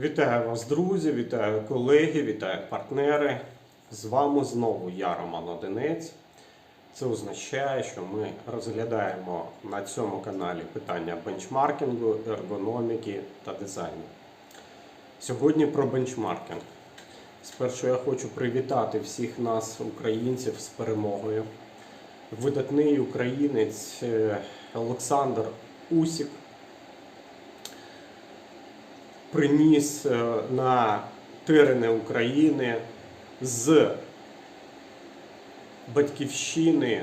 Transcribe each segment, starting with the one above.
Вітаю вас, друзі, вітаю колеги, вітаю партнери. З вами знову я, Роман Одинець. Це означає, що ми розглядаємо на цьому каналі питання бенчмаркінгу, ергономіки та дизайну. Сьогодні про бенчмаркінг. Спершу я хочу привітати всіх нас, українців, з перемогою. Видатний українець е, Олександр Усік приніс е, на терени України з батьківщини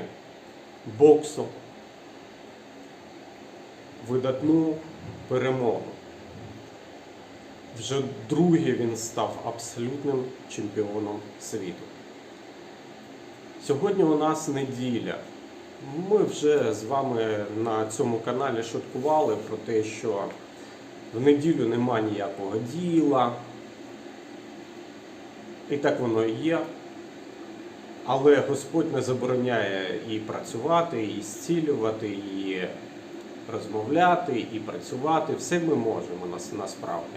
боксу видатну перемогу. Вже другий він став абсолютним чемпіоном світу. Сьогодні у нас неділя. Ми вже з вами на цьому каналі шуткували про те, що в неділю нема ніякого діла. І так воно і є. Але Господь не забороняє і працювати, і зцілювати, і розмовляти, і працювати. Все ми можемо нас- насправді.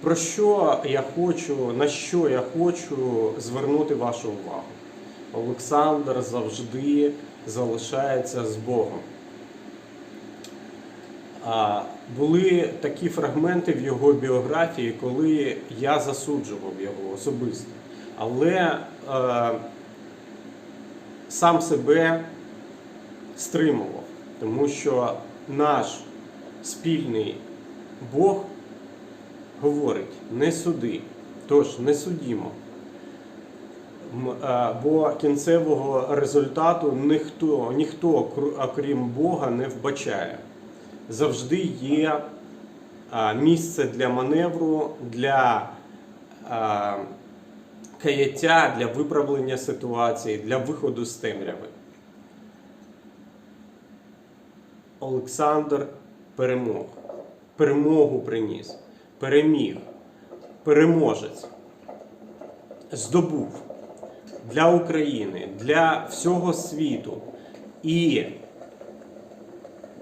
Про що я хочу, на що я хочу звернути вашу увагу? Олександр завжди залишається з Богом. Були такі фрагменти в його біографії, коли я засуджував його особисто. Але е, сам себе стримував, тому що наш спільний Бог говорить: не суди, тож не судімо. Е, Бо кінцевого результату ніхто, ніхто, окрім Бога, не вбачає завжди є місце для маневру, для каяття, для виправлення ситуації, для виходу з темряви. Олександр перемог. Перемогу приніс, переміг, переможець, здобув. Для України, для всього світу. І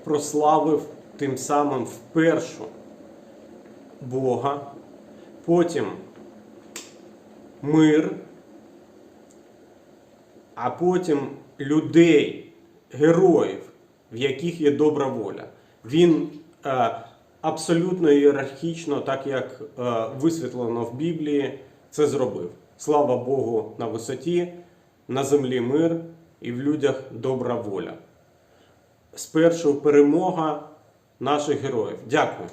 прославив тим самим впершу Бога, потім мир, а потім людей, героїв, в яких є добра воля. Він е, абсолютно ієрархічно, так як е, висвітлено в Біблії, це зробив. Слава Богу на висоті, на землі мир і в людях добра воля спершу перемога наших героїв. Дякую.